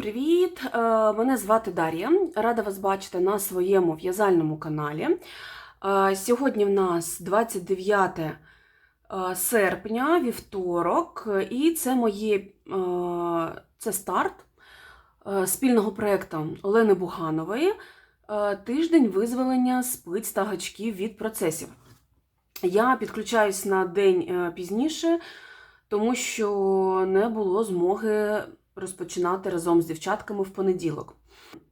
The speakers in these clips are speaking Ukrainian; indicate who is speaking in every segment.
Speaker 1: привіт! Е, Мене звати Дар'я. Рада вас бачити на своєму в'язальному каналі. Е, Сьогодні в нас 29 е, серпня, вівторок, і це моє це старт спільного проєкту Олени Буганової Тиждень визволення спиць та гачків від процесів. Я підключаюсь на день пізніше, тому що не було змоги розпочинати разом з дівчатками в понеділок.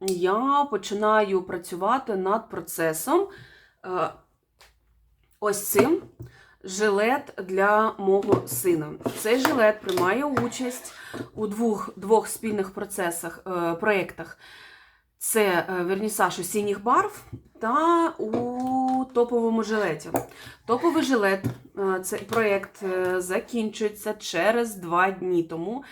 Speaker 1: Я починаю працювати над процесом е, ось цим жилет для мого сина. Цей жилет приймає участь у двох, двох спільних процесах, е, проєктах. Це е, вернісаж осінніх барв та у топовому жилеті. Топовий жилет, цей проєкт закінчується через два дні. Тому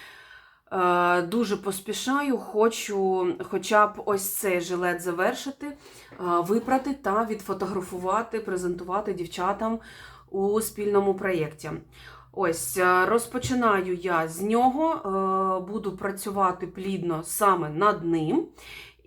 Speaker 1: дуже поспішаю, хочу хоча б ось цей жилет завершити, е, випрати та відфотографувати, презентувати дівчатам у спільному проєкті. Ось е, розпочинаю я з нього, е, буду працювати плідно саме над ним.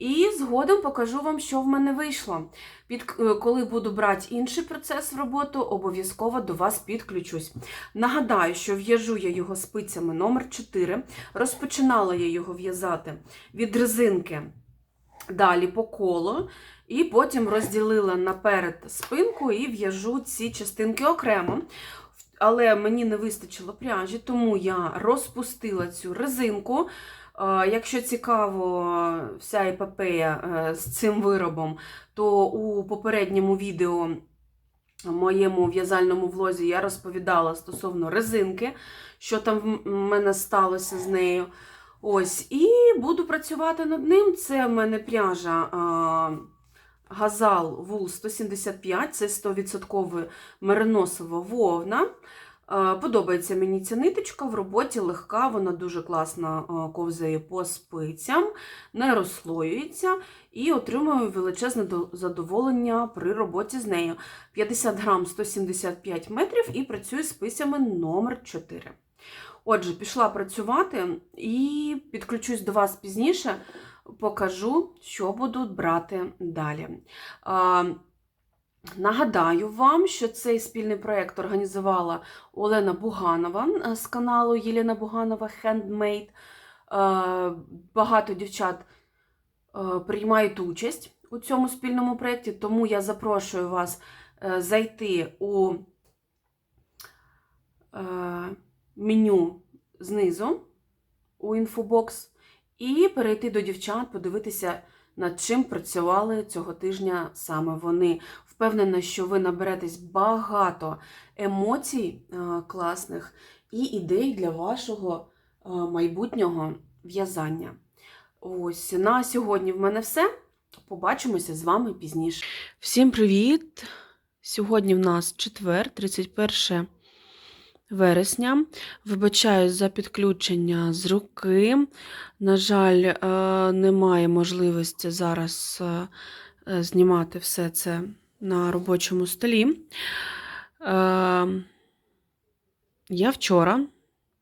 Speaker 1: І згодом покажу вам, що в мене вийшло. Під, е, коли буду брати інший процес в роботу, обов'язково до вас підключусь. Нагадаю, що в'яжу я його спицями номер 4 Розпочинала я його в'язати від резинки далі по колу, і потім розділила наперед спинку і в'яжу ці частинки окремо. Але мені не вистачило пряжі, тому я розпустила цю резинку. Е, Якщо цікаво вся епопея е, з цим виробом, то у попередньому відео моєму в'язальному влозі я розповідала стосовно резинки, що там в мене сталося з нею. Ось, і буду працювати над ним. Це в мене пряжа а, Газал Вул 175, це 100% мериносова вовна. Е, Подобається мені ця ниточка, в роботі легка, вона дуже класно е, ковзає по спицям, не розслоюється і отримую величезне задоволення при роботі з нею. 50 грам 175 метрів і працюю з спицями номер 4. Отже, пішла працювати і підключусь до вас пізніше, покажу, що буду брати далі. Нагадаю вам, що цей спільний проєкт організувала Олена Буганова е, з каналу Єлена Буганова Handmade. Е, Багато дівчат е, приймають участь у цьому спільному проєкті, тому я запрошую вас зайти у меню знизу у інфобокс і перейти до дівчат, подивитися, над чим працювали цього тижня саме вони. Впевнена, що ви наберетесь багато емоцій е, класних і ідей для вашого е, майбутнього в'язання. Ось на сьогодні в мене все. Побачимося з вами пізніше. Всім привіт! Сьогодні в нас четвер, 31 вересня. Вибачаюсь за підключення з руки. На жаль, е, немає можливості зараз знімати все це на робочому столі. Е, Я вчора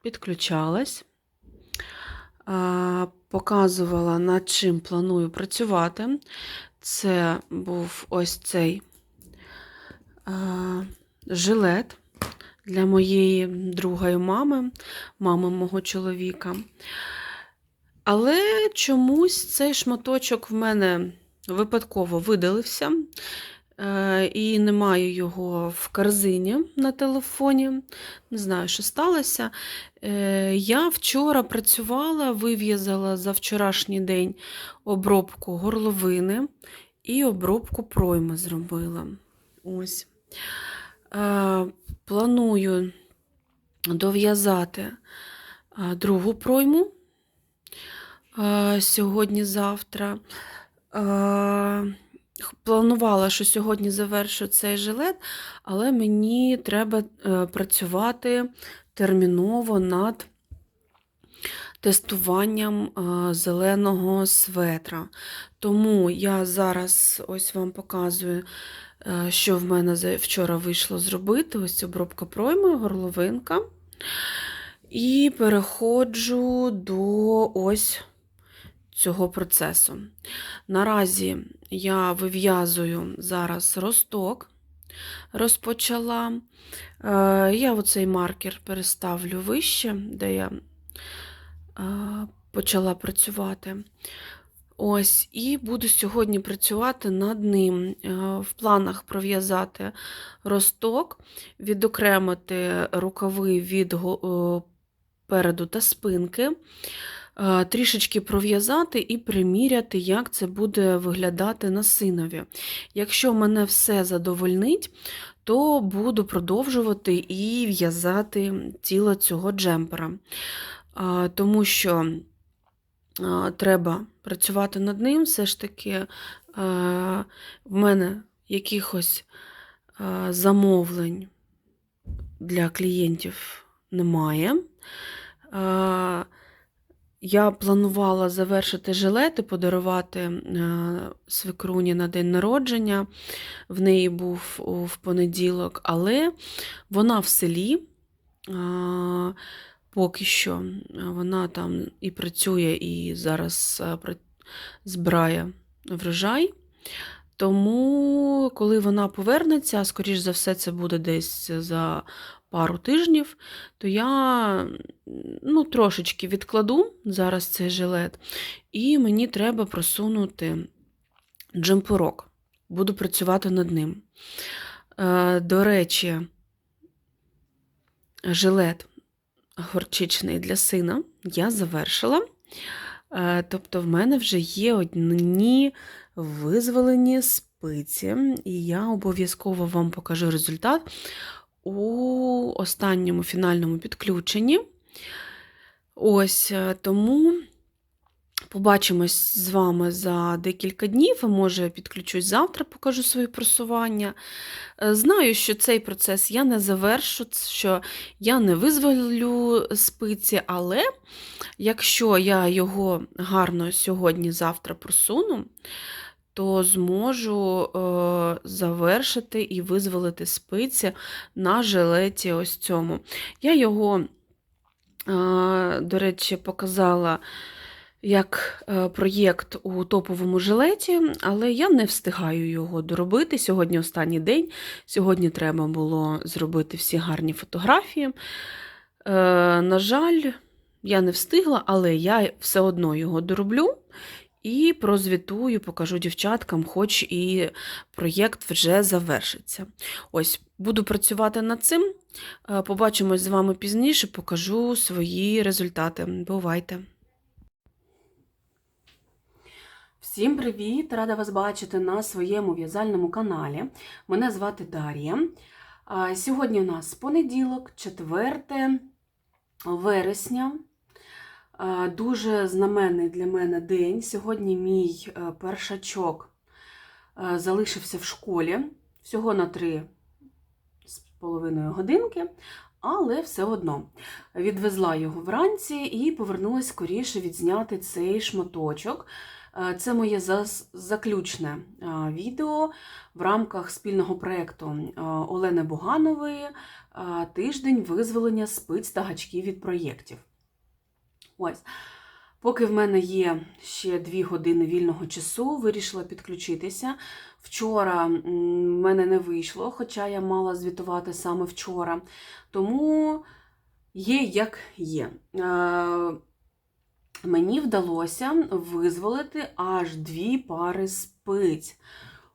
Speaker 1: підключалась, е, показувала, над чим планую працювати. Це був ось цей е, жилет для моєї другої мами, мами мого чоловіка. Але чомусь цей шматочок в мене випадково видалився. Е, І не маю його в корзині на телефоні. Не знаю, що сталося. Е, Я вчора працювала, вив'язала за вчорашній день обробку горловини і обробку пройми зробила. Ось. Е, Планую дов'язати другу пройму сьогодні-завтра. Планувала, що сьогодні завершу цей жилет, але мені треба е, працювати терміново над тестуванням е, зеленого светра. Тому я зараз ось вам показую, е, що в мене вчора вийшло зробити. Ось обробка пройми, горловинка. І переходжу до ось цього процесу. Наразі я вив'язую зараз росток, розпочала. Е, Я оцей маркер переставлю вище, де я е, почала працювати. Ось, і буду сьогодні працювати над ним. Е, В планах пров'язати росток, відокремити рукави від переду та спинки, трішечки пров'язати і приміряти, як це буде виглядати на синові. Якщо мене все задовольнить, то буду продовжувати і в'язати тіло цього джемпера. Тому що треба працювати над ним, все ж таки е, в мене якихось е, замовлень для клієнтів немає. Я планувала завершити жилети, подарувати е, свекруні на день народження. В неї був в понеділок, але вона в селі. Поки що вона там і працює, і зараз е, збирає врожай. Тому, коли вона повернеться, скоріш за все, це буде десь за пару тижнів, то я ну, трошечки відкладу зараз цей жилет, і мені треба просунути джемперок. Буду працювати над ним. Е, До речі, жилет горчичний для сина я завершила. Е, Тобто, в мене вже є одні визволені спиці, і я обов'язково вам покажу результат у останньому фінальному підключенні. Ось е, тому побачимось з вами за декілька днів, може підключусь завтра, покажу своє просування. Е, Знаю, що цей процес я не завершу, що я не визволю спиці, але якщо я його гарно сьогодні-завтра просуну, то зможу е, завершити і визволити спиці на жилеті ось цьому. Я його, е, до речі, показала як е, проєкт у топовому жилеті, але я не встигаю його доробити. Сьогодні останній день. Сьогодні треба було зробити всі гарні фотографії. На жаль, я не встигла, але я все одно його дороблю і прозвітую, покажу дівчаткам, хоч і проєкт вже завершиться. Ось, буду працювати над цим. Е, Побачимось з вами пізніше, покажу свої результати. Бувайте! Всім привіт! Рада вас бачити на своєму в'язальному каналі. Мене звати Дар'я. Сьогодні у нас понеділок, 4 вересня. А, Дуже знаменний для мене день. Сьогодні мій е, першачок е, залишився в школі всього на 3 з половиною годинки, але все одно відвезла його вранці і повернулася скоріше відзняти цей шматочок. Е, Це моє заключне е, відео в рамках спільного проєкту е, Олени Буганової е, Тиждень визволення спиць та гачків від проєктів. Ось. Поки в мене є ще дві години вільного часу, вирішила підключитися. Вчора в мене не вийшло, хоча я мала звітувати саме вчора. Тому є як є. Е, Мені вдалося визволити аж дві пари спиць.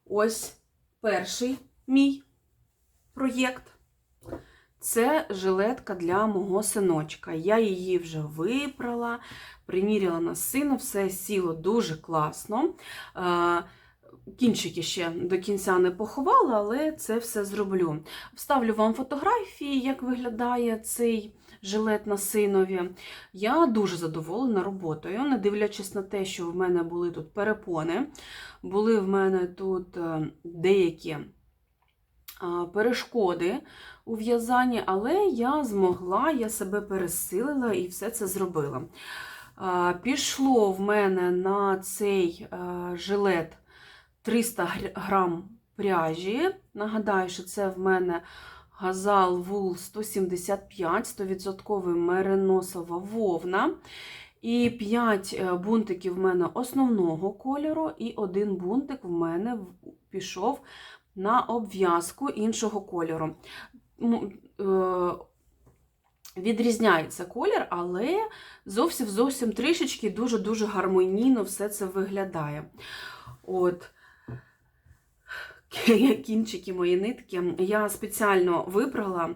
Speaker 1: Ось перший мій проєкт. Це жилетка для мого синочка. Я її вже випрала, приміряла на сина, все сіло дуже класно. Е, Кінчики ще до кінця не поховала, але це все зроблю. Вставлю вам фотографії, як виглядає цей жилет на синові. Я дуже задоволена роботою, не дивлячись на те, що в мене були тут перепони, були в мене тут е, деякі перешкоди у в'язанні, але я змогла, я себе пересилила і все це зробила. Пішло в мене на цей е, жилет 300 гр- грам пряжі. Нагадаю, що це в мене газал вул 175, 100% мериносова вовна. І 5 бунтиків в мене основного кольору, і один бунтик в мене пішов на обв'язку іншого кольору. Е, Відрізняється колір, але зовсім зовсім трішечки дуже-дуже гармонійно все це виглядає. От кінчики мої нитки я спеціально вибрала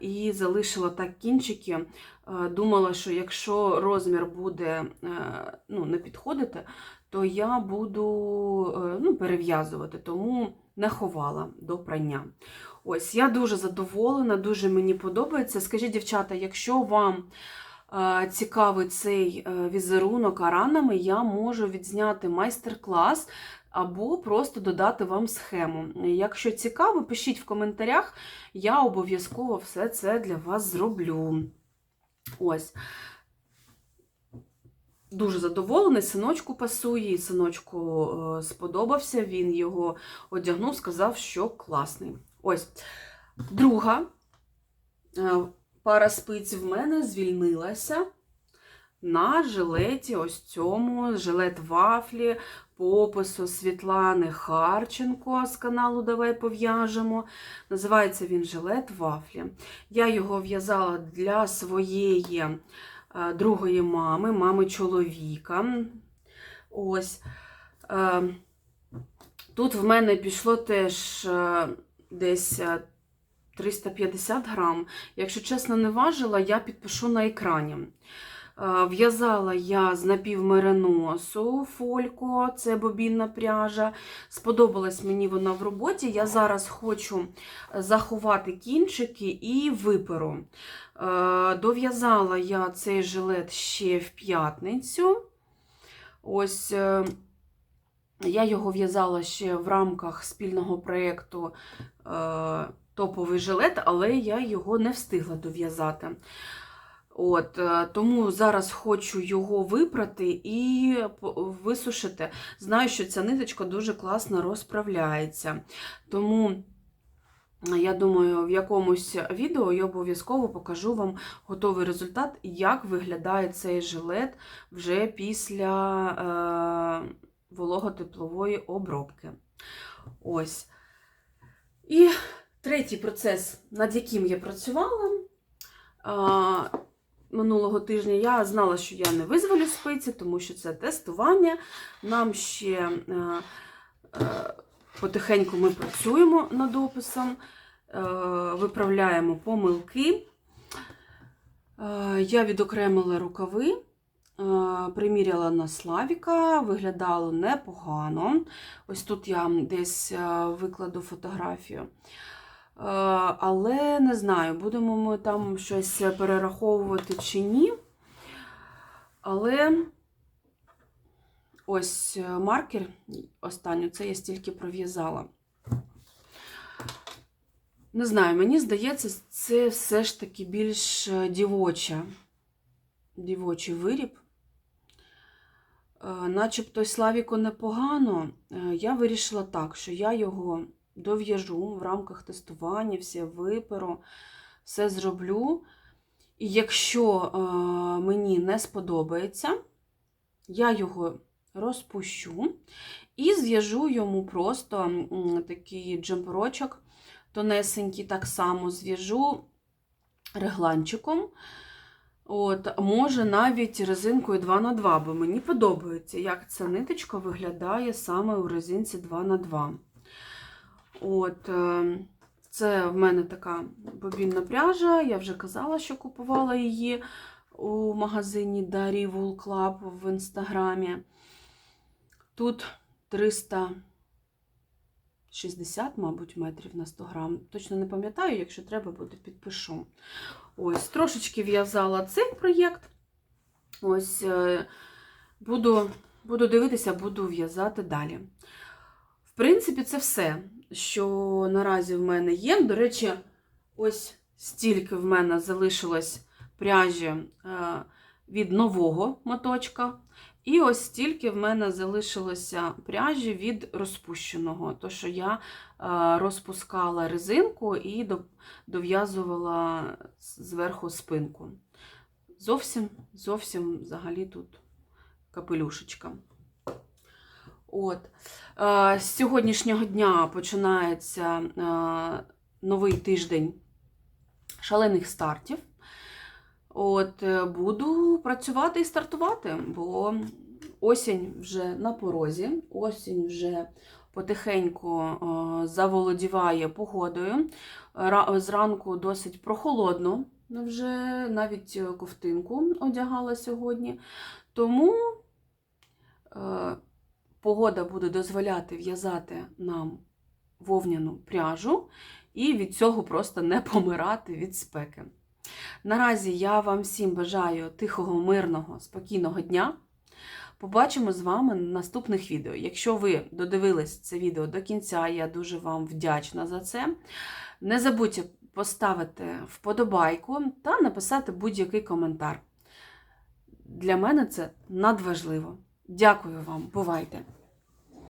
Speaker 1: і залишила так кінчики. Думала, що якщо розмір буде е, ну, не підходити, то я буду е, ну, перев'язувати, тому не ховала до прання. Ось, я дуже задоволена, дуже мені подобається. Скажіть, дівчата, якщо вам е, цікавий цей візерунок аранами, я можу відзняти майстер-клас або просто додати вам схему. Якщо цікаво, пишіть в коментарях, я обов'язково все це для вас зроблю. Ось. Дуже задоволений, синочку пасує, і синочку е, сподобався. Він його одягнув, сказав, що класний. Ось. Друга е, пара спиць в мене звільнилася на жилеті, ось цьому, жилет вафлі по опису Світлани Харченко з каналу Давай пов'яжемо. Називається він жилет вафлі. Я його в'язала для своєї е, другої мами, мами чоловіка. Ось. Е, Тут в мене пішло теж е, десь е, 350 грам. Якщо чесно, не важила, я підпишу на екрані. Е, В'язала я з напівмериносу фолько, це бобінна пряжа. Сподобалась мені вона в роботі. Я зараз хочу заховати кінчики і виперу. Е, Дов'язала я цей жилет ще в п'ятницю. Ось е, я його в'язала ще в рамках спільного проєкту Топовий жилет, але я його не встигла дов'язати. От, е, Тому зараз хочу його випрати і висушити. Знаю, що ця ниточка дуже класно розправляється. Тому е, я думаю, в якомусь відео я обов'язково покажу вам готовий результат, як виглядає цей жилет вже після е, вологотеплової обробки. Ось. І третій процес, над яким я працювала. е, Минулого тижня я знала, що я не визволю спиці, тому що це тестування. Нам ще е, е, потихеньку ми працюємо над описом, е, виправляємо помилки. Я відокремила рукави, приміряла на Славіка, виглядало непогано. Ось тут я десь викладу фотографію. Е, Але не знаю, будемо ми там щось перераховувати чи ні. Але ось е, маркер останню, це я стільки пров'язала. Не знаю, мені здається, це все ж таки більш е, дівоча, дівочий виріб. Начебто Славіку непогано. Я вирішила так, що я його дов'яжу в рамках тестування, все виперу, все зроблю. І якщо е, мені не сподобається, я його розпущу і зв'яжу йому просто такий джемперочок тонесенький, так само зв'яжу регланчиком. От, може навіть резинкою 2х2, бо мені подобається, як ця ниточка виглядає саме у резинці 2х2. От, е, це в мене така бобінна пряжа. Я вже казала, що купувала її у магазині Дарі Wool Club в інстаграмі. Тут 360, мабуть, метрів на 100 грам. Точно не пам'ятаю, якщо треба буде, підпишу. Ось, трошечки в'язала цей проєкт. Ось, е, буду, буду дивитися, буду в'язати далі. В принципі, це все, що наразі в мене є. До речі, ось стільки в мене залишилось пряжі е, від нового моточка. І ось стільки в мене залишилося пряжі від розпущеного. То, що я е, розпускала резинку і дов'язувала зверху спинку. зовсім, зовсім взагалі тут капелюшечка. От. Е, З сьогоднішнього дня починається е, новий тиждень шалених стартів. От, е, буду працювати і стартувати, бо осінь вже на порозі, осінь вже потихеньку заволодіває погодою. Ра- Зранку досить прохолодно, вже навіть ковтинку одягала сьогодні. Тому погода буде дозволяти в'язати нам вовняну пряжу і від цього просто не помирати від спеки. Наразі я вам всім бажаю тихого, мирного, спокійного дня. Побачимо з вами на наступних відео. Якщо ви додивились це відео до кінця, я дуже вам вдячна за це. Не забудьте поставити вподобайку та написати будь-який коментар. Для мене це надважливо. Дякую вам, бувайте!